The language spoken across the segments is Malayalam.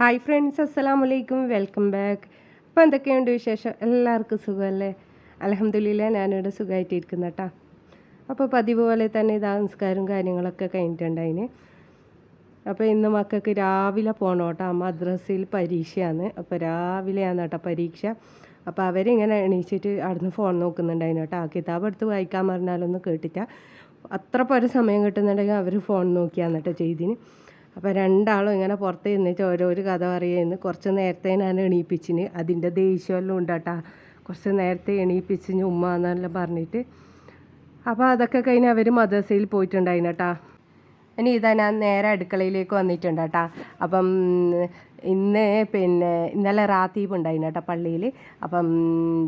ഹായ് ഫ്രണ്ട്സ് അസ്സലാമു വലൈക്കും വെൽക്കം ബാക്ക് അപ്പോൾ എന്തൊക്കെയുണ്ട് വിശേഷം? എല്ലാവർക്കും സുഖമല്ലേ? അലഹമ്മദില്ല ഞാനിവിടെ സുഖമായിട്ടിരിക്കുന്ന കേട്ടോ അപ്പോൾ പതിവ് പോലെ തന്നെ ഇത് സംസ്കാരവും കാര്യങ്ങളൊക്കെ കഴിഞ്ഞിട്ടുണ്ട് അതിന് അപ്പോൾ ഇന്ന് മക്കൾക്ക് രാവിലെ പോകണം കേട്ടോ മദ്രസയിൽ പരീക്ഷയാണ്. അപ്പോൾ രാവിലെയാണ് കേട്ടോ പരീക്ഷ. അപ്പോൾ അവരിങ്ങനെ എണീച്ചിട്ട് അവിടുന്ന് ഫോൺ നോക്കുന്നുണ്ടായിരുന്നു കേട്ടോ ആ കിതാബ് എടുത്ത് വായിക്കാൻ പറഞ്ഞാലൊന്നും കേട്ടില്ല. അത്ര പോലെ സമയം കിട്ടുന്നുണ്ടെങ്കിൽ അവർ ഫോൺ നോക്കിയാന്നിട്ടോ ചെയ്തിന്. അപ്പോൾ രണ്ടാളും ഇങ്ങനെ പുറത്ത് നിന്നിട്ട് ഓരോരോ കഥ പറയുന്നു. കുറച്ച് നേരത്തെ ഞാൻ എണീപ്പിച്ചിന്. അതിന്റെ ദേഷ്യമെല്ലാം ഉണ്ട് കേട്ടാ കുറച്ച് നേരത്തെ എണീപ്പിച്ചിന് ഉമ്മ എന്നെല്ലാം പറഞ്ഞിട്ട്. അപ്പോൾ അതൊക്കെ കഴിഞ്ഞ് അവർ മദ്രസയിൽ പോയിട്ടുണ്ടായിരുന്നു കേട്ടാ ഇനി ഇതാ ഞാൻ നേരെ അടുക്കളയിലേക്ക് വന്നിട്ടുണ്ട് കേട്ടാ അപ്പം ഇന്ന് പിന്നെ ഇന്നലെ റാത്തീബ് ഉണ്ടായിരുന്നു പള്ളിയിൽ അപ്പം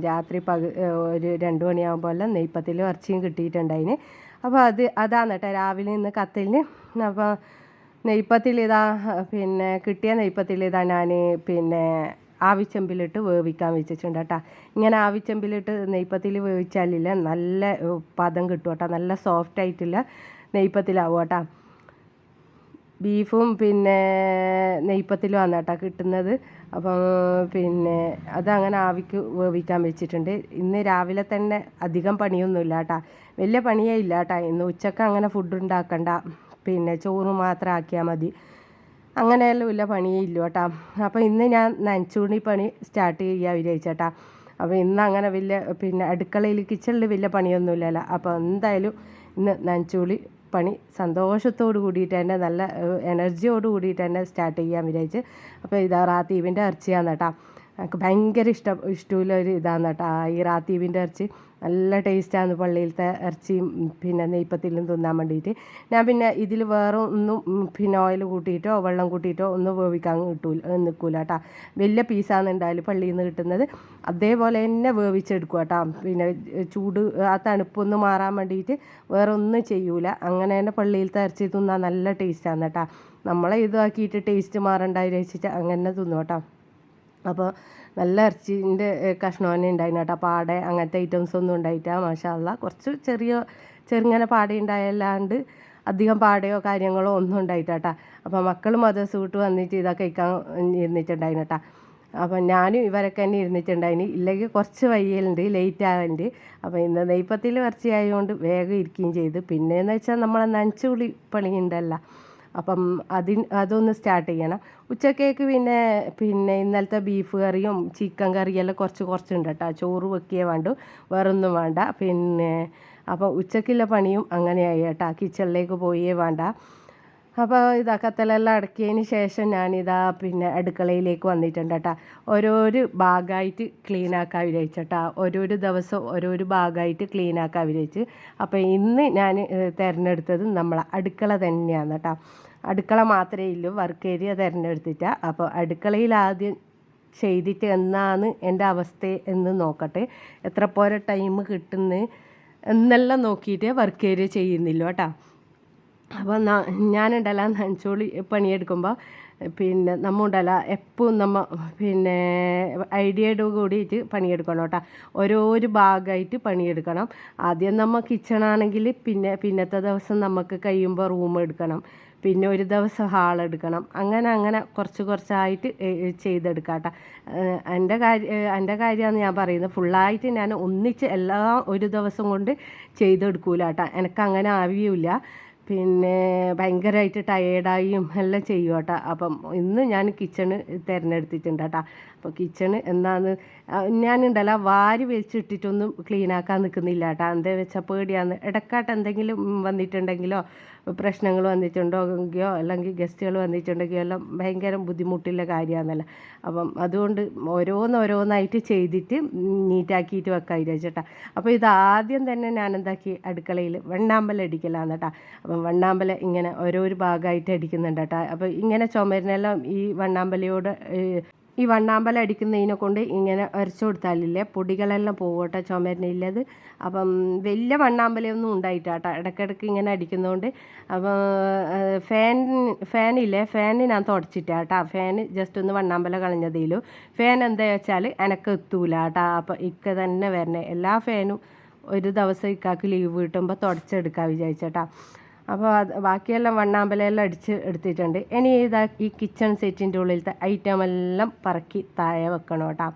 രാത്രി പക ഒരു രണ്ട് മണിയാകുമ്പോൾ നെയ്പ്പത്തിൽ ഇറച്ചിയും കിട്ടിയിട്ടുണ്ടായിന്. അപ്പോൾ അത് അതാണ് കേട്ടോ രാവിലെ ഇന്ന് കത്തലിന്. അപ്പോൾ നെയ്പ്പത്തിൽ ഇതാ പിന്നെ കിട്ടിയ നെയ്പ്പത്തിലിതാ ഞാൻ പിന്നെ ആവിച്ചെമ്പിലിട്ട് വേവിക്കാൻ വെച്ചിട്ടുണ്ട് കേട്ടോ ഇങ്ങനെ ആവിച്ചെമ്പിലിട്ട് നെയ്പ്പത്തിൽ വേവിച്ചാലില്ല നല്ല പദം കിട്ടും കേട്ടോ നല്ല സോഫ്റ്റ് ആയിട്ടുള്ള നെയ്പ്പത്തിലാവും കേട്ടോ ബീഫും പിന്നെ നെയ്പ്പത്തിലുമാണ് കേട്ടോ കിട്ടുന്നത്. അപ്പം പിന്നെ അതങ്ങനെ ആവിക്ക് വേവിക്കാൻ വെച്ചിട്ടുണ്ട്. ഇന്ന് രാവിലെ തന്നെ അധികം പണിയൊന്നുമില്ല കേട്ടോ വലിയ പണിയേ ഇല്ല കേട്ടോ ഇന്ന് ഉച്ചയ്ക്ക് അങ്ങനെ ഫുഡ് ഉണ്ടാക്കണ്ട. പിന്നെ ചോറ് മാത്രം ആക്കിയാൽ മതി. അങ്ങനെയെല്ലാം ഇല്ല പണിയേ ഇല്ല കേട്ടോ അപ്പോൾ ഇന്ന് ഞാൻ നനച്ചുണി പണി സ്റ്റാർട്ട് ചെയ്യാൻ വിചാരിച്ചേട്ടാ. അപ്പോൾ ഇന്ന് അങ്ങനെ വലിയ പിന്നെ അടുക്കളയിൽ കിച്ചണിൽ വലിയ പണിയൊന്നുമില്ലല്ലോ. അപ്പോൾ എന്തായാലും ഇന്ന് നനച്ചുളി പണി സന്തോഷത്തോട് കൂടിയിട്ട് തന്നെ നല്ല എനർജിയോട് കൂടിയിട്ട് തന്നെ സ്റ്റാർട്ട് ചെയ്യാൻ വിചാരിച്ച്. അപ്പോൾ ഇതാ റാത്തീവിന്റെ ഇറച്ചിയാണ് കേട്ടോ. എനിക്ക് ഭയങ്കര ഇഷ്ടം ഇഷ്ടമുള്ള ഒരു ഇതാണ് കേട്ടോ. ഈ റാത്തീവിന്റെ ഇറച്ചി നല്ല ടേസ്റ്റാണ് പള്ളിയിലത്തെ ഇറച്ചിയും പിന്നെ നെയ്പ്പത്തിലും തിന്നാൻ വേണ്ടിയിട്ട്. ഞാൻ പിന്നെ ഇതിൽ വേറെ ഒന്നും പിന്നെ ഓയിൽ കൂട്ടിയിട്ടോ വെള്ളം കൂട്ടിയിട്ടോ ഒന്നും വേവിക്കാൻ കിട്ടൂല നിൽക്കൂല കേട്ടോ. വലിയ പീസാണ് ഉണ്ടായാലും പള്ളിയിൽ നിന്ന് കിട്ടുന്നത്. അതേപോലെ തന്നെ വേവിച്ചെടുക്കുക കേട്ടോ. പിന്നെ ചൂട് ആ തണുപ്പൊന്ന് മാറാൻ വേണ്ടിയിട്ട് വേറെ ഒന്നും ചെയ്യൂല. അങ്ങനെ തന്നെ പള്ളിയിലത്തെ ഇറച്ചി തിന്നാൻ നല്ല ടേസ്റ്റാണ് കേട്ടോ. നമ്മളെ ഇതാക്കിയിട്ട് ടേസ്റ്റ് മാറണ്ടായി വെച്ചിട്ട് അങ്ങനെ തിന്നു കേട്ടോ. അപ്പോൾ നല്ല ഇറച്ചിന്റെ കഷ്ണം തന്നെ ഉണ്ടായിരുന്നു കേട്ടോ. പാടെ അങ്ങനത്തെ ഐറ്റംസ് ഒന്നും ഉണ്ടായിട്ടാ മാഷാല്ല കുറച്ച് ചെറിയ ചെറുങ്ങനെ പാടെ ഉണ്ടായല്ലാണ്ട് അധികം പാടയോ കാര്യങ്ങളോ ഒന്നും ഉണ്ടായിട്ടാ അപ്പോൾ മക്കൾ മദർസ് വിട്ട് വന്നിട്ട് ഇതൊക്കെ കഴിക്കാൻ ഇരുന്നിട്ടുണ്ടായിരുന്നു കേട്ടോ. അപ്പം ഞാനും ഇവരൊക്കെ തന്നെ ഇരുന്നിട്ടുണ്ടായിന് ഇല്ലെങ്കിൽ കുറച്ച് വയ്യലുണ്ട് ലേറ്റ് ആവലുണ്ട്. അപ്പോൾ ഇന്ന് നെയ്പ്പത്തിൽ ഇറച്ചി ആയതുകൊണ്ട് വേഗം ഇരിക്കുകയും ചെയ്തു. പിന്നെയെന്ന് വെച്ചാൽ നമ്മളെ നനച്ചുള്ളി പണി ഉണ്ടല്ലോ അപ്പം അതിന് അതൊന്ന് സ്റ്റാർട്ട് ചെയ്യണം. ഉച്ചക്കേക്ക് പിന്നെ പിന്നെ ഇന്നലത്തെ ബീഫ് കറിയും ചിക്കൻ കറിയെല്ലാം കുറച്ച് കുറച്ചുണ്ട് കേട്ടോ. ചോറ് വെക്കിയേ വേണ്ടു വേറൊന്നും വേണ്ട. പിന്നെ അപ്പോൾ ഉച്ചക്കുള്ള പണിയും അങ്ങനെയായി കേട്ടോ. കിച്ചണിലേക്ക് പോയേ വേണ്ട. അപ്പോൾ ഇതാ കത്തലെല്ലാം അടക്കിയതിന് ശേഷം ഞാനിതാ പിന്നെ അടുക്കളയിലേക്ക് വന്നിട്ടുണ്ട് കേട്ടോ ഓരോരു ഭാഗമായിട്ട് ക്ലീൻ ആക്കാൻ വിചാരിച്ചേട്ടാ. ഓരോരു ദിവസം ഓരോരു ഭാഗമായിട്ട് ക്ലീൻ ആക്കാൻ വിചാരിച്ച്. അപ്പോൾ ഇന്ന് ഞാൻ തിരഞ്ഞെടുത്തത് നമ്മളെ അടുക്കള തന്നെയാണ് കേട്ടോ അടുക്കള മാത്രമേ ഇല്ലു വർക്ക് ഏരിയ തിരഞ്ഞെടുത്തിട്ടാ. അപ്പോൾ അടുക്കളയിൽ ആദ്യം ചെയ്തിട്ട് എന്നാണ് എന്റെ അവസ്ഥ എന്ന് നോക്കട്ടെ. എത്ര പോരെ ടൈം കിട്ടുന്നു എന്നെല്ലാം നോക്കിയിട്ട് വർക്ക് ഏരിയ ചെയ്യുന്നില്ല കേട്ടോ. അപ്പോൾ ഞാനുണ്ടല്ല നനച്ചോളി പണിയെടുക്കുമ്പോൾ പിന്നെ നമ്മ ഉണ്ടല്ല എപ്പോഴും നമ്മ പിന്നെ ഐഡിയയോട് കൂടിയിട്ട് പണിയെടുക്കണം കേട്ടോ. ഓരോരു ഭാഗമായിട്ട് പണിയെടുക്കണം. ആദ്യം നമ്മ കിച്ചണാണെങ്കിൽ പിന്നെ പിന്നത്തെ ദിവസം നമുക്ക് കഴിയുമ്പോൾ റൂം എടുക്കണം. പിന്നെ ഒരു ദിവസം ഹാൾ എടുക്കണം. അങ്ങനെ അങ്ങനെ കുറച്ച് കുറച്ചായിട്ട് ചെയ്തെടുക്കാം കേട്ടോ. എന്റെ കാര്യം എന്റെ കാര്യമാണ് ഞാൻ പറയുന്നത്. ഫുള്ളായിട്ട് ഞാൻ ഒന്നിച്ച് എല്ലാം ഒരു ദിവസം കൊണ്ട് ചെയ്തെടുക്കൂല കേട്ടോ. എനിക്ക് അങ്ങനെ ആവിയില്ല പിന്നെ ഭയങ്കരമായിട്ട് ടയേർഡായും എല്ലാം ചെയ്യും കേട്ടോ അപ്പം ഇന്ന് ഞാൻ കിച്ചണ് തിരഞ്ഞെടുത്തിട്ടുണ്ട് കേട്ടോ അപ്പോൾ കിച്ചണ് ഞാൻ ഞാനുണ്ടല്ലോ വാരി വെച്ചിട്ടിട്ടൊന്നും ക്ലീൻ ആക്കാൻ നിൽക്കുന്നില്ല കേട്ടോ. എന്താ വെച്ചാൽ പേടിയാന്ന് ഇടക്കാട്ട് എന്തെങ്കിലും വന്നിട്ടുണ്ടെങ്കിലോ പ്രശ്നങ്ങൾ വന്നിട്ടുണ്ടെങ്കിലോ അല്ലെങ്കിൽ ഗസ്റ്റുകൾ വന്നിട്ടുണ്ടെങ്കിലോ എല്ലാം ഭയങ്കര ബുദ്ധിമുട്ടുള്ള കാര്യമാണെന്നല്ല അപ്പം അതുകൊണ്ട് ഓരോന്നോരോന്നായിട്ട് ചെയ്തിട്ട് നീറ്റാക്കിയിട്ട് വെക്കാൻ വിചാരിച്ചേട്ടാ. അപ്പോൾ ഇത് ആദ്യം തന്നെ ഞാൻ എന്താക്കി അടുക്കളയിൽ വെണ്ണാമ്പല അടിക്കലാണ് കേട്ടോ. അപ്പം വെണ്ണാമ്പല ഇങ്ങനെ ഓരോരു ഭാഗമായിട്ട് അടിക്കുന്നുണ്ട് കേട്ടോ. അപ്പോൾ ഇങ്ങനെ ചുമരിനെല്ലാം ഈ വെണ്ണാമ്പലയോട് ഈ വണ്ണാമ്പല അടിക്കുന്നതിനെ കൊണ്ട് ഇങ്ങനെ അരച്ചു കൊടുത്താലില്ലേ? പൊടികളെല്ലാം പോകട്ടെ ചുമരിനില്ലത്. അപ്പം വലിയ വണ്ണാമ്പലയൊന്നും ഉണ്ടായിട്ടാട്ടോ. ഇടയ്ക്കിടയ്ക്ക് ഇങ്ങനെ അടിക്കുന്നതുകൊണ്ട് അപ്പം ഫാൻ ഫാനില്ലേ? ഫാന് ഞാൻ തുടച്ചിട്ടാട്ടാ ഫാൻ ജസ്റ്റ് ഒന്ന് വണ്ണാമ്പല കളഞ്ഞതേലു ഫാൻ എന്താ വെച്ചാൽ എനക്ക് എത്തൂല കേട്ടോ അപ്പം ഇക്ക തന്നെ വരണേ. എല്ലാ ഫാനും ഒരു ദിവസം ഇക്കാക്ക് ലീവ് കിട്ടുമ്പോൾ തുടച്ചെടുക്കാൻ വിചാരിച്ചേട്ടാ. അപ്പോൾ അത് ബാക്കിയെല്ലാം വണ്ണാമ്പലെല്ലാം അടിച്ച് എടുത്തിട്ടുണ്ട്. ഇനി ഇതാ ഈ കിച്ചൺ സെറ്റിന്റെ ഉള്ളിലത്തെ ഐറ്റം എല്ലാം പറക്കി താഴെ വെക്കണം കേട്ടോ.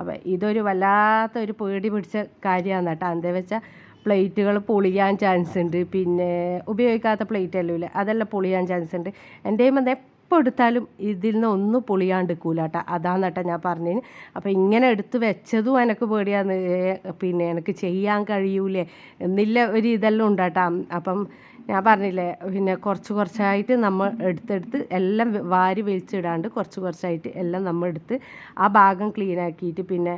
അപ്പോൾ ഇതൊരു വല്ലാത്ത ഒരു പേടി പിടിച്ച കാര്യമാണ് കേട്ടോ. എന്താ വെച്ചാൽ പ്ലേറ്റുകൾ പൊളിയാൻ ചാൻസ് ഉണ്ട്. പിന്നെ ഉപയോഗിക്കാത്ത പ്ലേറ്റ് അല്ലേ അതെല്ലാം പൊളിയാൻ ചാൻസ് ഉണ്ട്. എന്റെയും വന്ന് എപ്പോൾ എടുത്താലും ഇതിൽ നിന്ന് ഒന്നും പൊളിയാണ്ടിരിക്കൂല കേട്ടോ. അതാണ് കേട്ടോ ഞാൻ പറഞ്ഞതിന് അപ്പോൾ ഇങ്ങനെ എടുത്ത് വെച്ചതും എനിക്ക് പേടിയാന്ന് പിന്നെ എനിക്ക് ചെയ്യാൻ കഴിയൂലേ. എന്നില്ല ഒരു ഇതെല്ലാം ഉണ്ട് കേട്ടോ. അപ്പം ഞാൻ പറഞ്ഞില്ലേ പിന്നെ കുറച്ച് കുറച്ചായിട്ട് നമ്മൾ എടുത്തെടുത്ത് എല്ലാം വാരി വലിച്ചിടാണ്ട് കുറച്ച് കുറച്ചായിട്ട് എല്ലാം നമ്മൾ എടുത്ത് ആ ഭാഗം ക്ലീൻ ആക്കിയിട്ട് പിന്നെ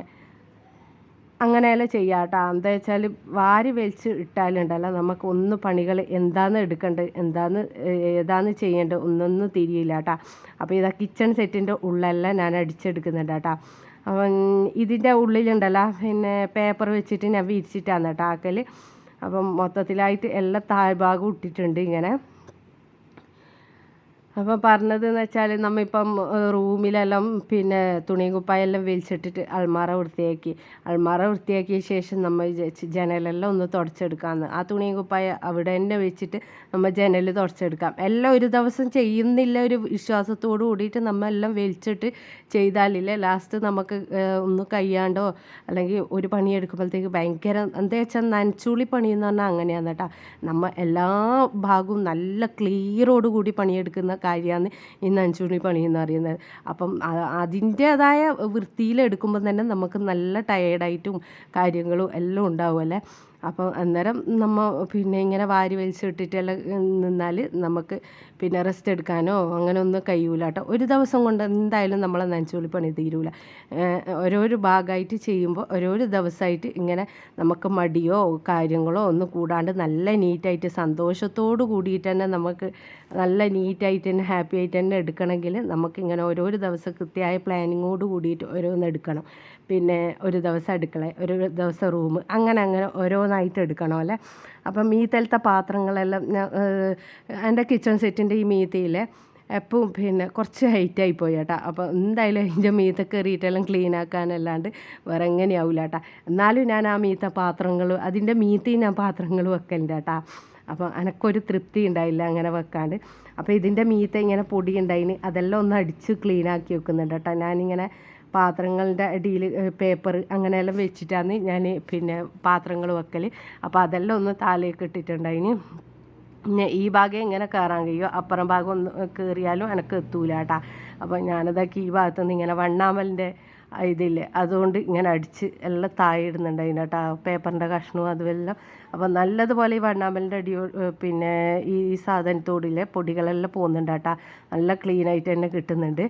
അങ്ങനെയെല്ലാം ചെയ്യാം കേട്ടോ എന്താ വെച്ചാൽ വാരി വലിച്ച് ഇട്ടാലുണ്ടല്ലോ നമുക്ക് ഒന്ന് പണികൾ എന്താന്ന് എടുക്കേണ്ടത് എന്താന്ന് ഏതാന്ന് ചെയ്യേണ്ടത് ഒന്നൊന്നും തിരിയില്ല കേട്ടോ. അപ്പോൾ ഇതാ കിച്ചൺ സെറ്റിന്റെ ഉള്ളെല്ലാം ഞാൻ അടിച്ചെടുക്കുന്നുണ്ട് കേട്ടോ. അപ്പം ഇതിന്റെ ഉള്ളിലുണ്ടല്ലോ പിന്നെ പേപ്പർ വെച്ചിട്ട് ഞാൻ വിരിച്ചിട്ടാണ് കേട്ടോ ആക്കൽ അപ്പം മൊത്തത്തിലായിട്ട് എല്ലാ താഴ്ഭാഗം ഇട്ടിട്ടുണ്ട് ഇങ്ങനെ. അപ്പോൾ പറഞ്ഞത് എന്ന് വെച്ചാൽ നമ്മളിപ്പം റൂമിലെല്ലാം പിന്നെ തുണിയും കുപ്പായെല്ലാം വലിച്ചിട്ടിട്ട് അൾമാറ വൃത്തിയാക്കി. അൾമാറ വൃത്തിയാക്കിയ ശേഷം നമ്മൾ ജനലെല്ലാം ഒന്ന് തുടച്ചെടുക്കാമെന്ന് ആ തുണിയും കുപ്പായ അവിടെ തന്നെ വെച്ചിട്ട് നമ്മൾ ജനൽ തുടച്ചെടുക്കാം. എല്ലാം ഒരു ദിവസം ചെയ്യുന്നില്ല ഒരു വിശ്വാസത്തോടു കൂടിയിട്ട് നമ്മൾ എല്ലാം വലിച്ചിട്ട് ചെയ്താലില്ലേ ലാസ്റ്റ് നമുക്ക് ഒന്ന് കഴിയാണ്ടോ അല്ലെങ്കിൽ ഒരു പണിയെടുക്കുമ്പോഴത്തേക്ക് ഭയങ്കര എന്താ വെച്ചാൽ നനച്ചുള്ളി പണി എന്ന് പറഞ്ഞാൽ അങ്ങനെയാണ് കേട്ടോ. നമ്മൾ എല്ലാ ഭാഗവും നല്ല ക്ലിയറോട് കൂടി പണിയെടുക്കുന്ന കാര്യമാണ് ഈ നഞ്ചുണി പണി എന്ന് പറയുന്നത് അപ്പം അതിന്റേതായ വൃത്തിയിലെടുക്കുമ്പം തന്നെ നമുക്ക് നല്ല ടയേർഡായിട്ടും കാര്യങ്ങളും എല്ലാം ഉണ്ടാവുമല്ലേ അപ്പോൾ അന്നേരം നമ്മൾ പിന്നെ ഇങ്ങനെ വാരി വലിച്ചിട്ടിട്ടെല്ലാം നിന്നാൽ നമുക്ക് പിന്നെ റെസ്റ്റ് എടുക്കാനോ അങ്ങനെ ഒന്നും കഴിയൂല കേട്ടോ ഒരു ദിവസം കൊണ്ട് എന്തായാലും നമ്മളെ നനച്ചുള്ളി പണി തീരൂല. ഓരോരോ ഭാഗമായിട്ട് ചെയ്യുമ്പോൾ ഓരോരോ ദിവസമായിട്ട് ഇങ്ങനെ നമുക്ക് മടിയോ കാര്യങ്ങളോ ഒന്നും കൂടാണ്ട് നല്ല നീറ്റായിട്ട് സന്തോഷത്തോട് കൂടിയിട്ട് തന്നെ നമുക്ക് നല്ല നീറ്റായിട്ട് തന്നെ ഹാപ്പി ആയിട്ട് തന്നെ എടുക്കണമെങ്കിൽ നമുക്കിങ്ങനെ ഓരോരോ ദിവസം കൃത്യമായ പ്ലാനിങ്ങോട് കൂടിയിട്ട് ഓരോന്ന് എടുക്കണം. പിന്നെ ഒരു ദിവസം അടുക്കള ഒരു ദിവസം റൂം അങ്ങനെ അങ്ങനെ ഓരോന്നായിട്ട് എടുക്കണം അല്ലേ? അപ്പം മീത്തലത്തെ പാത്രങ്ങളെല്ലാം എന്റെ കിച്ചൺ സെറ്റിന്റെ ഈ മീത്തയിലെ എപ്പോൾ പിന്നെ കുറച്ച് ഹൈറ്റായി പോയി കേട്ടോ. അപ്പോൾ എന്തായാലും അതിന്റെ മീത്ത കയറിയിട്ടെല്ലാം ക്ലീൻ ആക്കാനല്ലാണ്ട് വേറെ എങ്ങനെയാവില്ല കേട്ടോ. എന്നാലും ഞാൻ ആ മീത്ത പാത്രങ്ങൾ അതിന്റെ മീത്തയും ഞാൻ പാത്രങ്ങൾ വെക്കലുണ്ട് കേട്ടോ. അപ്പോൾ എനക്കൊരു തൃപ്തി ഉണ്ടായില്ല അങ്ങനെ വെക്കാണ്ട്. അപ്പോൾ ഇതിന്റെ മീത്ത ഇങ്ങനെ പൊടി ഉണ്ടായിന് അതെല്ലാം ഒന്ന് അടിച്ച് ക്ലീൻ ആക്കി വെക്കുന്നുണ്ട് കേട്ടോ. ഞാനിങ്ങനെ പാത്രങ്ങളുടെ അടിയിൽ പേപ്പർ അങ്ങനെയെല്ലാം വെച്ചിട്ടാണ് ഞാൻ പിന്നെ പാത്രങ്ങൾ വെക്കൽ അപ്പോൾ അതെല്ലാം ഒന്ന് താലേക്ക് ഇട്ടിട്ടുണ്ടായിന് പിന്നെ ഈ ഭാഗം എങ്ങനെ കയറാൻ കഴിയുമോ അപ്പുറം ഭാഗം ഒന്ന് കയറിയാലും എനിക്ക് എത്തൂല കേട്ടാ. അപ്പോൾ ഞാനതൊക്കെ ഈ ഭാഗത്തു നിന്ന് ഇങ്ങനെ വണ്ണാമലിന്റെ ഇതില്ലേ അതുകൊണ്ട് ഇങ്ങനെ അടിച്ച് എല്ലാം താഴെ ഇടുന്നുണ്ട് അതിനകത്ത് പേപ്പറിന്റെ കഷ്ണവും അതുമെല്ലാം. അപ്പോൾ നല്ലതുപോലെ ഈ വണ്ണാമലിന്റെ അടിയോ പിന്നെ ഈ സാധനത്തോടിലെ പൊടികളെല്ലാം പോകുന്നുണ്ട് കേട്ടാ. നല്ല ക്ലീനായിട്ട് തന്നെ കിട്ടുന്നുണ്ട്.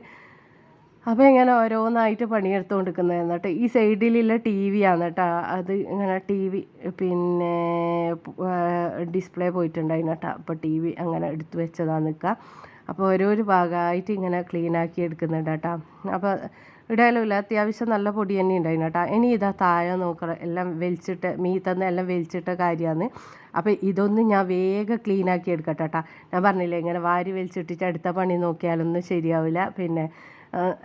അപ്പോൾ ഇങ്ങനെ ഓരോന്നായിട്ട് പണിയെടുത്തുകൊണ്ടിരിക്കുന്നത് എന്നിട്ട് ഈ സൈഡിലുള്ള ടി വി ആണ് കേട്ടോ അത് ഇങ്ങനെ ടി വി പിന്നെ ഡിസ്പ്ലേ പോയിട്ടുണ്ടായിരുന്നു കേട്ടോ അപ്പോൾ ടി വി അങ്ങനെ എടുത്തു വെച്ചതാണ് നിൽക്കുക അപ്പോൾ ഓരോ ഒരു ഭാഗമായിട്ട് ഇങ്ങനെ ക്ലീൻ ആക്കി എടുക്കുന്നുണ്ട് കേട്ടോ അപ്പോൾ ഇടയിലുമില്ല അത്യാവശ്യം നല്ല പൊടി തന്നെ ഉണ്ടായിരുന്നു കേട്ടോ ഇനി ഇതാ താഴെ നോക്കണം എല്ലാം വലിച്ചിട്ട് മീ തന്നെ എല്ലാം വലിച്ചിട്ട കാര്യമാണ് അപ്പോൾ ഇതൊന്നും ഞാൻ വേഗം ക്ലീൻ ആക്കി എടുക്കട്ടെ കേട്ടോ ഞാൻ പറഞ്ഞില്ലേ ഇങ്ങനെ വാരി വലിച്ചിട്ടിട്ട് അടുത്ത പണി നോക്കിയാലൊന്നും ശരിയാവില്ല. പിന്നെ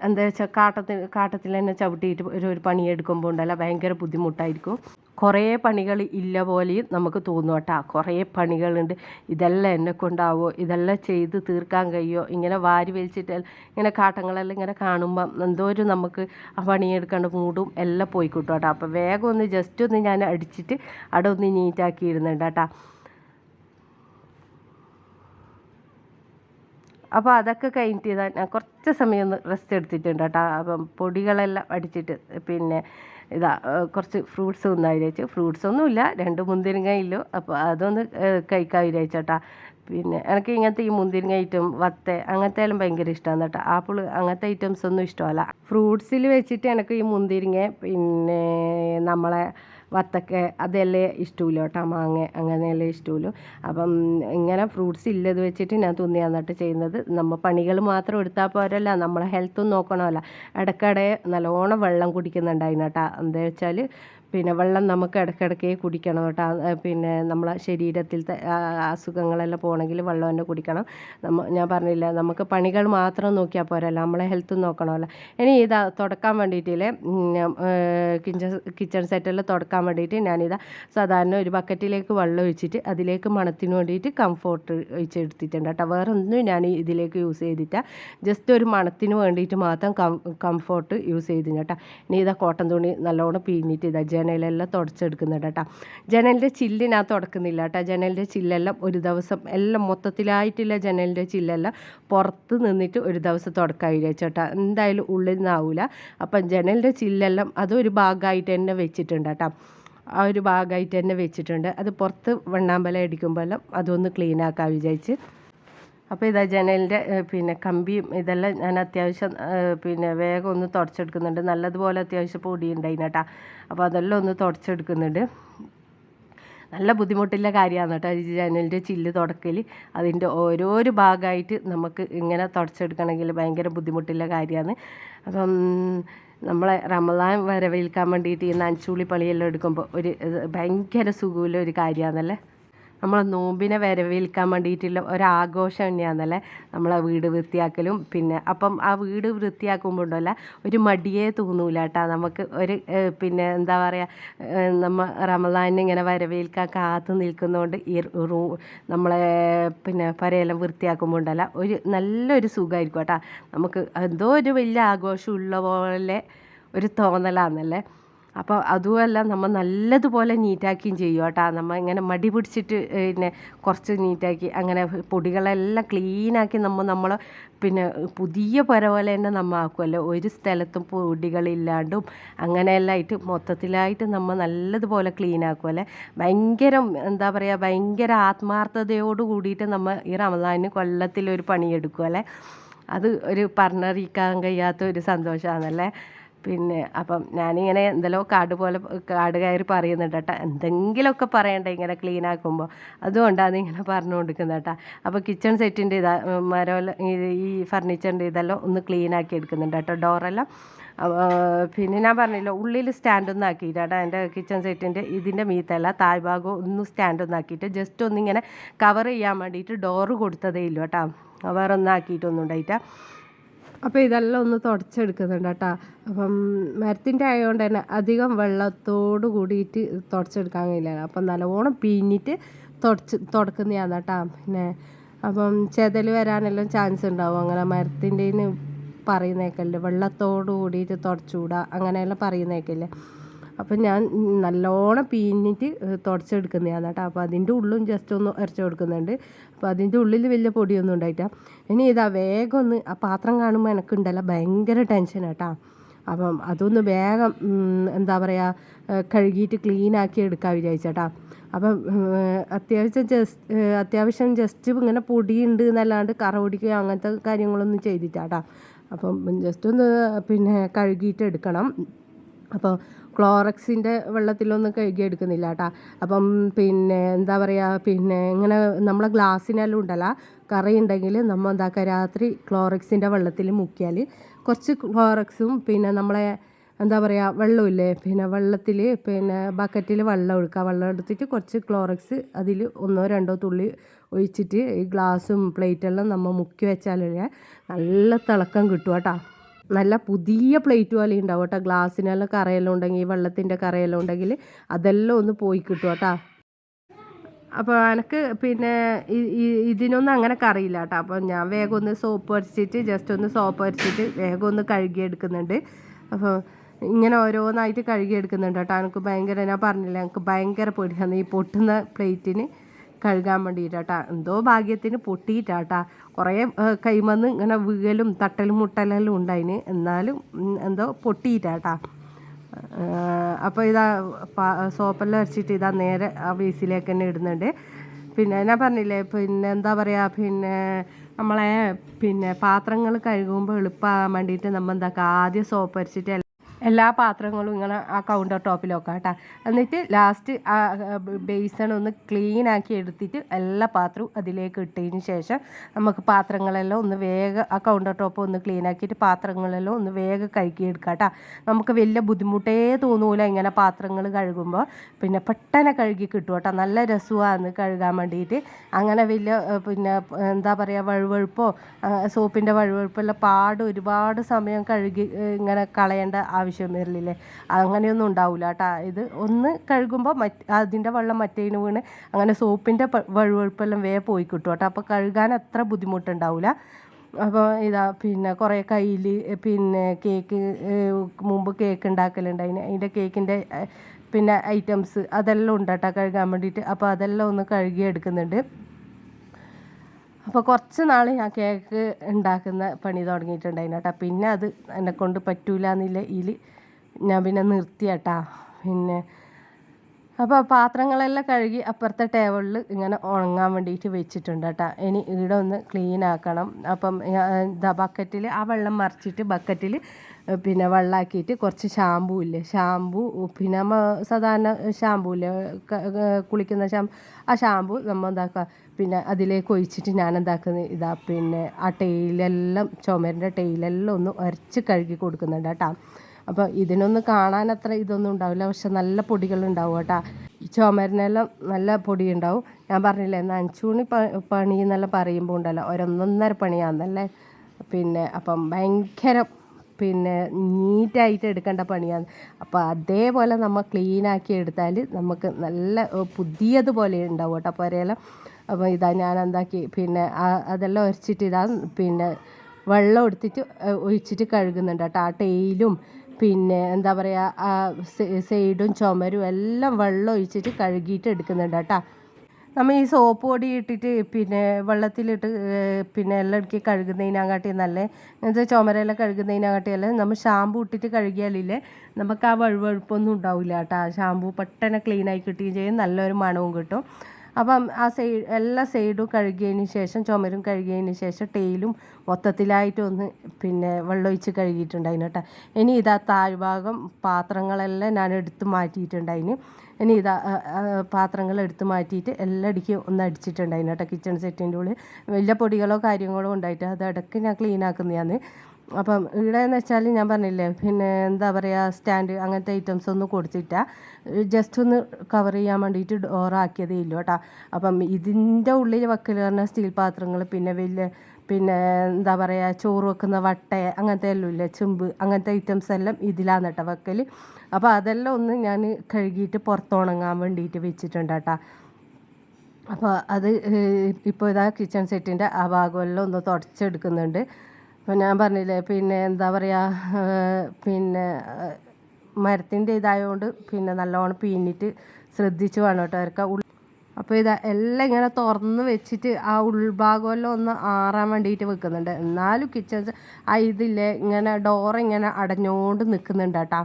എന്താ വെച്ചാൽ കാട്ടത്തിൽ കാട്ടത്തിൽ തന്നെ ചവിട്ടിയിട്ട് ഒരു ഒരു പണിയെടുക്കുമ്പോൾ ഉണ്ടല്ല ഭയങ്കര ബുദ്ധിമുട്ടായിരിക്കും. കുറേ പണികൾ ഇല്ല പോലെയും നമുക്ക് തോന്നും കേട്ടോ. കുറേ പണികളുണ്ട്. ഇതെല്ലാം എന്നെ കൊണ്ടാവോ? ഇതെല്ലാം ചെയ്ത് തീർക്കാൻ കഴിയുമോ ഇങ്ങനെ വാരി വലിച്ചിട്ട് ഇങ്ങനെ കാട്ടങ്ങളെല്ലാം ഇങ്ങനെ കാണുമ്പം എന്തോ ഒരു നമുക്ക് ആ പണിയെടുക്കേണ്ട മൂടും എല്ലാം പോയി കിട്ടും കേട്ടോ. അപ്പോൾ വേഗം ഒന്ന് ജസ്റ്റ് ഒന്ന് ഞാൻ അടിച്ചിട്ട് അവിടെ ഒന്ന് നീറ്റാക്കി ഇരുന്നുണ്ട് കേട്ടോ അപ്പോൾ അതൊക്കെ കഴിഞ്ഞിട്ട് ഞാൻ കുറച്ച് സമയം ഒന്ന് റെസ്റ്റ് എടുത്തിട്ടുണ്ട് കേട്ടോ. അപ്പം പൊടികളെല്ലാം അടിച്ചിട്ട് പിന്നെ ഇതാ കുറച്ച് ഫ്രൂട്ട്സ് ഒന്ന് വിചാരിച്ചു ഫ്രൂട്ട്സ് ഒന്നുമില്ല രണ്ട് മുന്തിരിങ്ങ അപ്പോൾ അതൊന്ന് കഴിക്കാൻ വിചാരിച്ചേട്ടാ പിന്നെ എനിക്ക് ഇങ്ങനത്തെ ഈ മുന്തിരിങ്ങ ഐറ്റം വത്ത അങ്ങനത്തെ എല്ലാം ഭയങ്കര ഇഷ്ടമാണ് കേട്ടോ. ആപ്പിൾ അങ്ങനത്തെ ഐറ്റംസ് ഒന്നും ഇഷ്ടമല്ല. ഫ്രൂട്ട്സിൽ വെച്ചിട്ട് എനിക്ക് ഈ മുന്തിരിങ്ങ പിന്നെ നമ്മളെ വത്തക്ക അതെല്ലാം ഇഷ്ടമില്ല കേട്ടോ മാങ്ങ അങ്ങനെയെല്ലാം ഇഷ്ടമില്ല അപ്പം ഇങ്ങനെ ഫ്രൂട്ട്സ് ഇല്ലത് വെച്ചിട്ട് ഞാൻ തുന്നി ചെയ്യുന്നത് നമ്മൾ പണികൾ മാത്രം എടുത്താൽ പോരല്ല നമ്മളെ ഹെൽത്തും നോക്കണമല്ല. ഇടയ്ക്കിടെ നല്ലോണം വെള്ളം കുടിക്കുന്നുണ്ടായിരുന്നു കേട്ടോ. എന്താ വെച്ചാൽ പിന്നെ വെള്ളം നമുക്ക് ഇടയ്ക്കിടയ്ക്ക് കുടിക്കണം കേട്ടോ. പിന്നെ നമ്മളെ ശരീരത്തിലത്തെ അസുഖങ്ങളെല്ലാം പോകണമെങ്കിൽ വെള്ളം തന്നെ കുടിക്കണം. നമ്മ ഞാൻ പറഞ്ഞില്ല നമുക്ക് പണികൾ മാത്രം നോക്കിയാൽ പോരല്ല. നമ്മളെ ഹെൽത്ത് നോക്കണമല്ലോ. ഇനി ഇതാ തുടക്കാൻ വേണ്ടിയിട്ടില്ലേ കിച്ചൺ കിച്ചൺ സെറ്റെല്ലാം തുടക്കാൻ വേണ്ടിയിട്ട് ഞാനിതാ സാധാരണ ഒരു ബക്കറ്റിലേക്ക് വെള്ളം ഒഴിച്ചിട്ട് അതിലേക്ക് മണത്തിന് വേണ്ടിയിട്ട് കംഫോർട്ട് ഒഴിച്ചെടുത്തിട്ടുണ്ട് കേട്ടോ. വേറെ ഒന്നും ഞാൻ ഇതിലേക്ക് യൂസ് ചെയ്തിട്ട ജസ്റ്റ് ഒരു മണത്തിന് വേണ്ടിയിട്ട് മാത്രം കംഫോർട്ട് യൂസ് ചെയ്തിട്ടുണ്ട് കേട്ടോ. ഇനി ഇതാ കോട്ടൺ തുണി നല്ലോണം പിന്നിട്ട് ഇതാ ജനലെല്ലാം തുടച്ചെടുക്കുന്നുണ്ട് കേട്ടോ. ജനലിന്റെ ചില്ല് ഞാൻ തുടക്കുന്നില്ല കേട്ടോ. ജനലിന്റെ ചില്ലെല്ലാം ഒരു ദിവസം എല്ലാം മൊത്തത്തിലായിട്ടുള്ള ജനലിന്റെ ചില്ലെല്ലാം പുറത്ത് നിന്നിട്ട് ഒരു ദിവസം തുടക്കാൻ വിചാരിച്ചോട്ടാ എന്തായാലും ഉള്ളിൽ നിന്നാവില്ല അപ്പം ജനലിന്റെ ചില്ലെല്ലാം അതൊരു ഭാഗമായിട്ട് തന്നെ വെച്ചിട്ടുണ്ട് കേട്ടോ. ആ ഒരു ഭാഗമായിട്ട് തന്നെ വെച്ചിട്ടുണ്ട്. അത് പുറത്ത് വെണ്ണാമ്പല അടിക്കുമ്പോഴെല്ലാം അതൊന്ന് ക്ലീൻ ആക്കാൻ വിചാരിച്ച് അപ്പോൾ ഇതാ ജനലിന്റെ പിന്നെ കമ്പിയും ഇതെല്ലാം ഞാൻ അത്യാവശ്യം പിന്നെ വേഗം ഒന്ന് തുടച്ചെടുക്കുന്നുണ്ട്. നല്ലതുപോലെ അത്യാവശ്യം പൊടി ഉണ്ടായി കേട്ടോ അപ്പോൾ അതെല്ലാം ഒന്ന് തുടച്ചെടുക്കുന്നുണ്ട്. നല്ല ബുദ്ധിമുട്ടുള്ള കാര്യമാണ് കേട്ടോ ഈ ജനലിന്റെ ചില്ല് തുടക്കൽ അതിന്റെ ഓരോരോ ഭാഗമായിട്ട് നമുക്ക് ഇങ്ങനെ തുടച്ചെടുക്കണമെങ്കിൽ ഭയങ്കര ബുദ്ധിമുട്ടുള്ള കാര്യമാണ് അപ്പം നമ്മളെ റമദാൻ വരവേൽക്കാൻ വേണ്ടിയിട്ട് ഈ നഞ്ചുളി പളിയെല്ലാം എടുക്കുമ്പോൾ ഒരു ഭയങ്കര സുഖമുള്ള ഒരു കാര്യമാണല്ലേ നമ്മളെ നോമ്പിനെ വരവേൽക്കാൻ വേണ്ടിയിട്ടുള്ള ഒരാഘോഷം തന്നെയാണല്ലേ? നമ്മളെ വീട് വൃത്തിയാക്കലും. പിന്നെ അപ്പം ആ വീട് വൃത്തിയാക്കുമ്പോൾ ഉണ്ടല്ല ഒരു മടിയേ തോന്നൂല കേട്ടോ. നമുക്ക് ഒരു പിന്നെ എന്താ പറയുക നമ്മൾ റമദാനിനെ ഇങ്ങനെ വരവേൽക്കാൻ കാത്തു നിൽക്കുന്നതുകൊണ്ട് ഈ റൂ നമ്മളെ പിന്നെ പരയെല്ലാം വൃത്തിയാക്കുമ്പോൾ ഉണ്ടല്ല ഒരു നല്ലൊരു സുഖമായിരിക്കും കേട്ടോ. നമുക്ക് എന്തോ ഒരു വലിയ ആഘോഷം ഉള്ള പോലെ ഒരു തോന്നലാന്നല്ലേ? അപ്പോൾ അതുമല്ല നമ്മൾ നല്ലതുപോലെ നീറ്റാക്കുകയും ചെയ്യും കേട്ടോ. നമ്മൾ ഇങ്ങനെ മടി പിടിച്ചിട്ട് പിന്നെ കുറച്ച് നീറ്റാക്കി അങ്ങനെ പൊടികളെല്ലാം ക്ലീനാക്കി നമ്മൾ നമ്മൾ പിന്നെ പുതിയ പുര പോലെ തന്നെ നമ്മൾ ആക്കുമല്ലോ ഒരു സ്ഥലത്തും പൊടികളില്ലാണ്ടും അങ്ങനെയെല്ലാം ആയിട്ട് മൊത്തത്തിലായിട്ട് നമ്മൾ നല്ലതുപോലെ ക്ലീൻ ആക്കുമല്ലേ ഭയങ്കര എന്താ പറയുക ഭയങ്കര ആത്മാർത്ഥതയോട് കൂടിയിട്ട് നമ്മൾ ഈ റമദാനിന് കൊല്ലത്തിലൊരു പണിയെടുക്കുമല്ലേ അത് ഒരു പറഞ്ഞറിയിക്കാൻ കഴിയാത്ത ഒരു സന്തോഷമാണല്ലേ പിന്നെ അപ്പം ഞാനിങ്ങനെ എന്തെല്ലോ കാട് പോലെ കാട് കയറി പറയുന്നുണ്ട് കേട്ടോ എന്തെങ്കിലുമൊക്കെ പറയണ്ടേ ഇങ്ങനെ ക്ലീൻ ആക്കുമ്പോൾ അതുകൊണ്ടാണ് ഇങ്ങനെ പറഞ്ഞു കൊടുക്കുന്നത് കേട്ടോ അപ്പോൾ കിച്ചൺ സെറ്റിന്റെ ഇതാ മരമെല്ലാം ഈ- ഫർണിച്ചറിന്റെ ഇതെല്ലാം ഒന്ന് ക്ലീൻ ആക്കി എടുക്കുന്നുണ്ട് കേട്ടോ ഡോറെല്ലാം പിന്നെ ഞാൻ പറഞ്ഞില്ല ഉള്ളിൽ സ്റ്റാൻഡൊന്നും ആക്കിയിട്ട് കേട്ടോ എന്റെ കിച്ചൺ സെറ്റിന്റെ ഇതിന്റെ മീത്തല്ല താഴ്ഭാഗം ഒന്നും സ്റ്റാൻഡൊന്നും ആക്കിയിട്ട് ജസ്റ്റ് ഒന്നിങ്ങനെ കവർ ചെയ്യാൻ വേണ്ടിയിട്ട് ഡോറ് കൊടുത്തതേ ഇല്ല കേട്ടോ വേറെ ഒന്നും ആക്കിയിട്ടൊന്നും ഉണ്ടായിട്ടാ അപ്പോൾ ഇതെല്ലാം ഒന്ന് തുടച്ചെടുക്കുന്നുണ്ട് കേട്ടോ. അപ്പം മരത്തിന്റെ ആയതുകൊണ്ട് തന്നെ അധികം വെള്ളത്തോട് കൂടിയിട്ട് തുടച്ചെടുക്കാൻ കഴിയില്ല അപ്പം നല്ലവണ്ണം പിഴിഞ്ഞിട്ട് തുടച്ച് തുടക്കുന്നതാണ് കേട്ടോ. പിന്നെ അപ്പം ചെതൽ വരാനെല്ലാം ചാൻസ് ഉണ്ടാവും. അങ്ങനെ മരത്തിന്റെ പറയുന്നേക്കല്ലേ വെള്ളത്തോട് കൂടിയിട്ട് തുടച്ചുകൂടാ അങ്ങനെയെല്ലാം പറയുന്നേക്കല്ലേ. അപ്പം ഞാൻ നല്ലോണം പിഴിഞ്ഞിട്ട് തുടച്ചെടുക്കുന്നതാണ് കേട്ടോ. അപ്പോൾ അതിന്റെ ഉള്ളും ജസ്റ്റ് ഒന്ന് ഇറച്ചി കൊടുക്കുന്നുണ്ട്. അപ്പോൾ അതിന്റെ ഉള്ളിൽ വലിയ പൊടിയൊന്നും ഉണ്ടായിട്ടാ ഇനി ഇതാ വേഗം ഒന്ന് ആ പാത്രം കാണുമ്പോൾ എനിക്കുണ്ടല്ലോ ഭയങ്കര ടെൻഷൻ കേട്ടോ അപ്പം അതൊന്ന് വേഗം എന്താ പറയുക കഴുകിയിട്ട് ക്ലീൻ ആക്കി എടുക്കാൻ വിചാരിച്ചേട്ടാ. അപ്പം അത്യാവശ്യം ജസ്റ്റ് അത്യാവശ്യം ജസ്റ്റ് ഇങ്ങനെ പൊടിയുണ്ട് എന്നല്ലാണ്ട് കറ പിടിക്കുകയോ അങ്ങനത്തെ കാര്യങ്ങളൊന്നും ചെയ്തിട്ടാട്ടാ. അപ്പം ജസ്റ്റ് ഒന്ന് പിന്നെ കഴുകിയിട്ട് എടുക്കണം. അപ്പോൾ ക്ലോറക്സിന്റെ വെള്ളത്തിലൊന്നും കഴുകി എടുക്കുന്നില്ല കേട്ടോ. അപ്പം പിന്നെ എന്താ പറയുക പിന്നെ ഇങ്ങനെ നമ്മളെ ഗ്ലാസ്സിനെല്ലാം ഉണ്ടല്ലോ കറയുണ്ടെങ്കിൽ നമ്മൾ എന്താക്കുക രാത്രി ക്ലോറക്സിന്റെ വെള്ളത്തിൽ മുക്കിയാൽ കുറച്ച് ക്ലോറക്സും പിന്നെ നമ്മളെ എന്താ പറയുക വെള്ളമില്ലേ പിന്നെ വെള്ളത്തിൽ പിന്നെ ബക്കറ്റിൽ വെള്ളം ഒഴുക്കുക. വെള്ളം എടുത്തിട്ട് കുറച്ച് ക്ലോറക്സ് അതിൽ ഒന്നോ രണ്ടോ തുള്ളി ഒഴിച്ചിട്ട് ഈ ഗ്ലാസും പ്ലേറ്റെല്ലാം നമ്മൾ മുക്കി വെച്ചാലേ നല്ല തിളക്കം കിട്ടും കേട്ടോ. നല്ല പുതിയ പ്ലേറ്റ് പോലെ ഉണ്ടാവും കേട്ടോ. ഗ്ലാസ്സിനെല്ലാം കറയെല്ലാം ഉണ്ടെങ്കിൽ വെള്ളത്തിന്റെ കറയെല്ലാം ഉണ്ടെങ്കിൽ അതെല്ലാം ഒന്ന് പോയി കിട്ടും കേട്ടോ. അപ്പോൾ എനിക്ക് പിന്നെ ഇതിനൊന്നും അങ്ങനെ കറിയില്ല കേട്ടോ. അപ്പോൾ ഞാൻ വേഗം ഒന്ന് സോപ്പ് അരിച്ചിട്ട് ജസ്റ്റ് ഒന്ന് സോപ്പ് അരിച്ചിട്ട് വേഗം ഒന്ന് കഴുകിയെടുക്കുന്നുണ്ട്. അപ്പോൾ ഇങ്ങനെ ഓരോന്നായിട്ട് കഴുകിയെടുക്കുന്നുണ്ട് കേട്ടോ. എനിക്ക് ഭയങ്കര ഞാൻ പറഞ്ഞില്ല എനിക്ക് ഭയങ്കര പേടിയാണ് ഈ പൊട്ടുന്ന പ്ലേറ്റിന് കഴുകാൻ വേണ്ടിയിട്ടാ എന്തോ ഭാഗ്യത്തിന് പൊട്ടിയിട്ടാട്ടാ കുറേ കൈമന്ന് ഇങ്ങനെ വീഴലും തട്ടലും മുട്ടലും ഉണ്ടായിന്. എന്നാലും എന്തോ പൊട്ടിയിട്ടാട്ടാ അപ്പോൾ ഇതാ സോപ്പെല്ലാം അരച്ചിട്ട് ഇതാ നേരെ ആ വീസിലേക്ക് തന്നെ ഇടുന്നുണ്ട്. പിന്നെ ഞാൻ പറഞ്ഞില്ലേ പിന്നെ എന്താ പറയുക പിന്നെ നമ്മളെ പിന്നെ പാത്രങ്ങൾ കഴുകുമ്പോൾ എളുപ്പമാകാൻ വേണ്ടിയിട്ട് നമ്മൾ എന്താക്കുക ആദ്യം സോപ്പ് അരച്ചിട്ട് എല്ലാ പാത്രങ്ങളും ഇങ്ങനെ ആ കൗണ്ടർ ടോപ്പിൽ വെക്കാം കേട്ടോ എന്നിട്ട് ലാസ്റ്റ് ആ ബേസൺ ഒന്ന് ക്ലീൻ ആക്കി എടുത്തിട്ട് എല്ലാ പാത്രവും അതിലേക്ക് ഇട്ടതിന് ശേഷം നമുക്ക് പാത്രങ്ങളെല്ലാം ഒന്ന് വേഗം ആ കൗണ്ടർ ടോപ്പ് ഒന്ന് ക്ലീൻ ആക്കിയിട്ട് പാത്രങ്ങളെല്ലാം ഒന്ന് വേഗം കഴുകി എടുക്കാം കേട്ടോ നമുക്ക് വലിയ ബുദ്ധിമുട്ടേ തോന്നൂല ഇങ്ങനെ പാത്രങ്ങൾ കഴുകുമ്പോൾ പിന്നെ പെട്ടെന്ന് കഴുകി കിട്ടും കേട്ടോ നല്ല രസമാണ് കഴുകാൻ വേണ്ടിയിട്ട്. അങ്ങനെ വലിയ പിന്നെ എന്താ പറയുക വഴുവഴുപ്പോ സോപ്പിന്റെ വഴുവഴുപ്പെല്ലാം പാട് ഒരുപാട് സമയം കഴുകി ഇങ്ങനെ കളയേണ്ട ആവശ്യം വരില്ലേ അങ്ങനെയൊന്നും ഉണ്ടാവില്ല കേട്ടോ ഇത് ഒന്ന് കഴുകുമ്പോൾ മറ്റ് അതിന്റെ വെള്ളം മറ്റേതിന് വീണ് അങ്ങനെ സോപ്പിന്റെ വഴുവഴുപ്പെല്ലാം വേ പോയി കിട്ടും കേട്ടോ അപ്പോൾ കഴുകാൻ അത്ര ബുദ്ധിമുട്ടുണ്ടാവില്ല അപ്പോൾ ഇതാ പിന്നെ കുറേ കയ്യിൽ പിന്നെ കേക്ക് മുമ്പ് കേക്ക് ഉണ്ടാക്കലുണ്ടായിന് അതിന്റെ കേക്കിന്റെ പിന്നെ ഐറ്റംസ് അതെല്ലാം ഉണ്ട് കേട്ടോ കഴുകാൻ വേണ്ടിയിട്ട്. അപ്പോൾ അതെല്ലാം ഒന്ന് കഴുകി എടുക്കുന്നുണ്ട് അപ്പോൾ കുറച്ച് നാൾ ഞാൻ കേക്ക് ഉണ്ടാക്കുന്ന പണി തുടങ്ങിയിട്ടുണ്ടായിരുന്നു കേട്ടോ പിന്നെ അത് എന്നെ കൊണ്ട് പറ്റൂല എന്നില്ല ഇതിൽ ഞാൻ പിന്നെ നിർത്തി കേട്ടാ പിന്നെ അപ്പോൾ പാത്രങ്ങളെല്ലാം കഴുകി അപ്പുറത്തെ ടേബിളിൽ ഇങ്ങനെ ഉണങ്ങാൻ വേണ്ടിയിട്ട് വെച്ചിട്ടുണ്ട് കേട്ടോ. ഇനി ഇവിടെ ഒന്ന് ക്ലീൻ ആക്കണം. അപ്പം ഇതാ ബക്കറ്റിൽ ആ വെള്ളം മറിച്ചിട്ട് ബക്കറ്റിൽ പിന്നെ വെള്ളമാക്കിയിട്ട് കുറച്ച് ഷാമ്പൂ ഇല്ലേ? ഷാമ്പൂ പിന്നെ നമ്മൾ സാധാരണ ഷാമ്പൂ ഇല്ലേ? കുളിക്കുന്ന ഷാമ്പു ആ ഷാമ്പൂ നമ്മൾ എന്താക്കുക പിന്നെ അതിലേക്ക് ഒഴിച്ചിട്ട് ഞാൻ എന്താക്കുന്നത് ഇതാ പിന്നെ ആ ടൈലെല്ലാം ചുമരിന്റെ ടൈലെല്ലാം ഒന്ന് ഉരച്ച് കഴുകി കൊടുക്കുന്നുണ്ട് കേട്ടോ. അപ്പോൾ ഇതിനൊന്നും കാണാൻ അത്ര ഇതൊന്നും ഉണ്ടാവില്ല. പക്ഷെ നല്ല പൊടികളുണ്ടാവും കേട്ടോ. ഈ ചുമരിനെല്ലാം നല്ല പൊടി ഉണ്ടാവും ഞാൻ പറഞ്ഞില്ലേ നഞ്ചൂണി പണി എന്നെല്ലാം പറയുമ്പോൾ ഉണ്ടല്ലോ ഒരൊന്നൊന്നര പണിയാന്നല്ലേ? പിന്നെ അപ്പം ഭയങ്കര പിന്നെ നീറ്റായിട്ട് എടുക്കേണ്ട പണിയാണ്. അപ്പോൾ അതേപോലെ നമ്മൾ ക്ലീനാക്കി എടുത്താൽ നമുക്ക് നല്ല പുതിയതുപോലെ ഉണ്ടാവും കേട്ടോ പുരയെല്ലാം. അപ്പോൾ ഇതാ ഞാൻ എന്താക്കി പിന്നെ അതെല്ലാം ഉരച്ചിട്ട് ഇതാ പിന്നെ വെള്ളം എടുത്തിട്ട് ഒഴിച്ചിട്ട് കഴുകുന്നുണ്ട് കേട്ടോ. ആ ടേയിലും പിന്നെ എന്താ പറയുക സൈഡും ചുമരും എല്ലാം വെള്ളം ഒഴിച്ചിട്ട് കഴുകിയിട്ട് എടുക്കുന്നുണ്ട് കേട്ടോ. നമ്മൾ ഈ സോപ്പ് പൊടി ഇട്ടിട്ട് പിന്നെ വെള്ളത്തിലിട്ട് പിന്നെ എല്ലാം ഇടുക്കി കഴുകുന്നതിനാകാട്ടി നല്ല എന്നുവെച്ചാൽ ചുമരെല്ലാം അല്ലെങ്കിൽ നമ്മൾ ഷാമ്പു ഇട്ടിട്ട് കഴുകിയാലില്ലേ നമുക്ക് ആ വഴുവഴുപ്പൊന്നും ഉണ്ടാവില്ല കേട്ടോ. ആ ഷാമ്പു പെട്ടെന്ന് ക്ലീൻ ആയി കിട്ടുകയും ചെയ്യും നല്ലൊരു മണവും കിട്ടും. അപ്പം ആ സൈഡ് എല്ലാ സൈഡും കഴുകിയതിന് ശേഷം ചുമരും കഴുകിയതിന് ശേഷം ടേയിലും മൊത്തത്തിലായിട്ടൊന്ന് പിന്നെ വെള്ളമൊഴിച്ച് കഴുകിയിട്ടുണ്ടായിന് കേട്ടോ. ഇനി ഇതാ താഴ്ഭാഗം പാത്രങ്ങളെല്ലാം ഞാൻ എടുത്ത് മാറ്റിയിട്ടുണ്ടായിന് ഇനി ഇതാ പാത്രങ്ങൾ എടുത്ത് മാറ്റിയിട്ട് എല്ലാം അടിക്ക് ഒന്ന് അടിച്ചിട്ടുണ്ടായിന് കേട്ടോ. കിച്ചൺ സെറ്റിന്റെ ഉള്ളിൽ വലിയ പൊടികളോ കാര്യങ്ങളോ ഉണ്ടായിട്ട് അത് ഇടയ്ക്ക് ഞാൻ ക്ലീൻ ആക്കുന്നതാണ്. അപ്പം ഇവിടെ എന്ന് വെച്ചാൽ ഞാൻ പറഞ്ഞില്ലേ പിന്നെ എന്താ പറയുക സ്റ്റാൻഡ് അങ്ങനത്തെ ഐറ്റംസ് ഒന്നും കൊടുത്തിട്ട ജസ്റ്റ് ഒന്ന് കവർ ചെയ്യാൻ വേണ്ടിയിട്ട് ഡോറാക്കിയതേ ഇല്ല കേട്ടോ. അപ്പം ഇതിന്റെ ഉള്ളിൽ വെക്കൽ പറഞ്ഞാൽ സ്റ്റീൽ പാത്രങ്ങൾ പിന്നെ വലിയ പിന്നെ എന്താ പറയുക ചോറ് വെക്കുന്ന വട്ട അങ്ങനത്തെ എല്ലാം ഇല്ലേ ചെമ്പ് അങ്ങനത്തെ ഐറ്റംസ് എല്ലാം ഇതിലാണ് കേട്ടോ വെക്കൽ അപ്പോൾ അതെല്ലാം ഒന്ന് ഞാൻ കഴുകിയിട്ട് പുറത്തുണങ്ങാൻ വേണ്ടിയിട്ട് വെച്ചിട്ടുണ്ട് കേട്ടോ. അപ്പോൾ അത് ഇപ്പോൾ ഇതാ കിച്ചൺ സെറ്റിന്റെ ആ ഭാഗമെല്ലാം ഒന്ന് തുടച്ചെടുക്കുന്നുണ്ട്. അപ്പോൾ ഞാൻ പറഞ്ഞില്ലേ പിന്നെ എന്താ പറയുക പിന്നെ മരത്തിന്റെ ഇതായതുകൊണ്ട് പിന്നെ നല്ലോണം പിന്നിട്ട് ശ്രദ്ധിച്ച് വേണം കേട്ടോ അവർക്ക് ഉൾ അപ്പോൾ ഇതാ എല്ലാം ഇങ്ങനെ തുറന്ന് വെച്ചിട്ട് ആ ഉൾഭാഗമെല്ലാം ഒന്ന് ആറാൻ വേണ്ടിയിട്ട് വെക്കുന്നുണ്ട്. എന്നാലും കിച്ചൺ ആ ഇതില്ലേ ഇങ്ങനെ ഡോർ ഇങ്ങനെ അടഞ്ഞുകൊണ്ട് നിൽക്കുന്നുണ്ട് കേട്ടോ.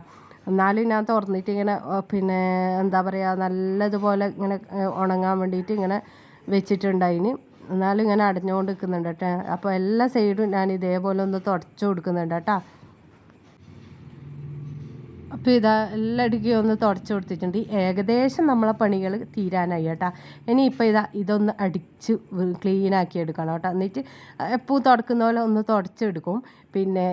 എന്നാലും ഞാൻ തുറന്നിട്ട് ഇങ്ങനെ പിന്നെ എന്താ പറയുക നല്ലതുപോലെ ഇങ്ങനെ ഉണങ്ങാൻ വേണ്ടിയിട്ട് ഇങ്ങനെ വെച്ചിട്ടുണ്ട് വെച്ചിട്ടുണ്ടായിന്. എന്നാലും ഇങ്ങനെ അടഞ്ഞുകൊണ്ട് നിൽക്കുന്നുണ്ട് കേട്ടോ. അപ്പോൾ എല്ലാ സൈഡും ഞാൻ ഇതേപോലെ ഒന്ന് തുടച്ചു കൊടുക്കുന്നുണ്ട് കേട്ടോ. അപ്പോൾ ഇതാ എല്ലായിടയ്ക്കും ഒന്ന് തുടച്ചു കൊടുത്തിട്ടുണ്ട്. ഏകദേശം നമ്മളെ പണികൾ തീരാനായി കേട്ടോ. ഇനി ഇപ്പോൾ ഇതാ ഇതൊന്ന് അടിച്ച് ക്ലീൻ ആക്കി എടുക്കണം കേട്ടോ. എന്നിട്ട് എപ്പോൾ തുടക്കുന്ന പോലെ ഒന്ന് തുടച്ചെടുക്കും പിന്നെ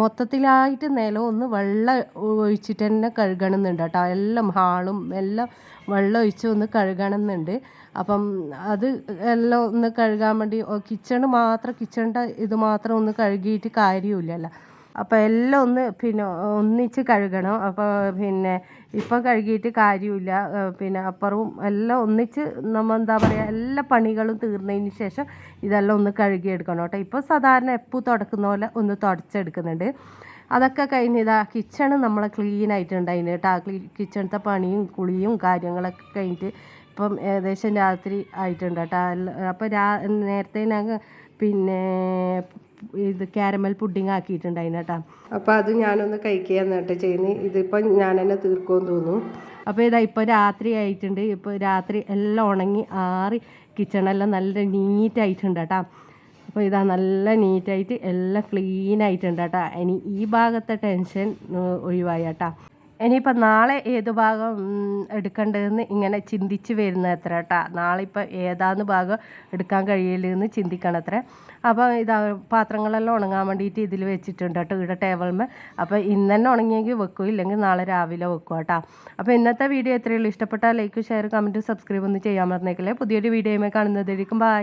മൊത്തത്തിലായിട്ട് നിലം ഒന്ന് വെള്ളം ഒഴിച്ചിട്ട് തന്നെ കഴുകണമെന്നുണ്ട് കേട്ടോ. എല്ലാം ഹാളും എല്ലാം വെള്ളം ഒഴിച്ച് ഒന്ന് കഴുകണമെന്നുണ്ട്. അപ്പം അത് എല്ലാം ഒന്ന് കഴുകാൻ വേണ്ടി കിച്ചണ് മാത്രം കിച്ചണിന്റെ ഇത് മാത്രം ഒന്ന് കഴുകിയിട്ട് കാര്യമില്ലല്ലോ അപ്പോൾ എല്ലാം ഒന്ന് പിന്നെ ഒന്നിച്ച് കഴുകണം. അപ്പോൾ പിന്നെ ഇപ്പം കഴുകിയിട്ട് കാര്യമില്ല പിന്നെ അപ്പുറവും എല്ലാം ഒന്നിച്ച് നമ്മൾ എന്താ പറയുക എല്ലാ പണികളും തീർന്നതിന് ശേഷം ഇതെല്ലാം ഒന്ന് കഴുകിയെടുക്കണം കേട്ടോ. ഇപ്പോൾ സാധാരണ എപ്പോൾ തുടക്കുന്ന പോലെ ഒന്ന് തുടച്ചെടുക്കുന്നുണ്ട്. അതൊക്കെ കഴിഞ്ഞ് ഇതാ കിച്ചണ് നമ്മളെ ക്ലീൻ ആയിട്ടുണ്ടായിന് കേട്ടോ. ആ ക്ലീ കിച്ചണത്തെ പണിയും കുളിയും കാര്യങ്ങളൊക്കെ കഴിഞ്ഞിട്ട് ഇപ്പം ഏകദേശം രാത്രി ആയിട്ടുണ്ട് കേട്ടോ. അപ്പോൾ രാ നേരത്തെ ഞാൻ പിന്നെ ഇത് കാരമൽ പുഡിങ് ആക്കിയിട്ടുണ്ടായിരുന്നു കേട്ടോ. അപ്പോൾ അത് ഞാനൊന്ന് കഴിക്കുകയെന്ന് കേട്ടോ ചെയ്യുന്നത് ഇതിപ്പോൾ ഞാൻ തന്നെ തീർക്കുമെന്ന് തോന്നുന്നു. അപ്പോൾ ഇതാ ഇപ്പോൾ രാത്രി ആയിട്ടുണ്ട്. ഇപ്പോൾ രാത്രി എല്ലാം ഉണങ്ങി ആറി കിച്ചണെല്ലാം നല്ല നീറ്റായിട്ടുണ്ട് കേട്ടോ. അപ്പോൾ ഇതാ നല്ല നീറ്റായിട്ട് എല്ലാം ക്ലീൻ ആയിട്ടുണ്ട് കേട്ടോ. ഇനി ഈ ഭാഗത്തെ ടെൻഷൻ ഒഴിവായി കേട്ടോ. ഇനിയിപ്പോൾ നാളെ ഏത് ഭാഗം എടുക്കേണ്ടതെന്ന് ഇങ്ങനെ ചിന്തിച്ച് വരുന്ന എത്ര കേട്ടാ നാളെ ഇപ്പോൾ ഏതാന്ന് ഭാഗം എടുക്കാൻ കഴിയില്ലെന്ന് ചിന്തിക്കണം അത്ര അപ്പോൾ ഇതാ പാത്രങ്ങളെല്ലാം ഉണങ്ങാൻ വേണ്ടിയിട്ട് ഇതിൽ വെച്ചിട്ടുണ്ട് കേട്ടോ ഇവിടെ ടേബിളിൽ അപ്പോൾ ഇന്ന് തന്നെ ഉണങ്ങിയെങ്കിൽ വെക്കും ഇല്ലെങ്കിൽ നാളെ രാവിലെ വെക്കും കേട്ടോ അപ്പോൾ ഇന്നത്തെ വീഡിയോ എത്രയുള്ളൂ ഇഷ്ടപ്പെട്ടാൽ ലൈക്ക് ഷെയർ കമന്റ് സബ്സ്ക്രൈബ് ഒന്ന് ചെയ്യാൻ മറന്നേക്കല്ലേ. പുതിയൊരു വീഡിയോയുമായി കാണുന്നതായിരിക്കും. ബൈ.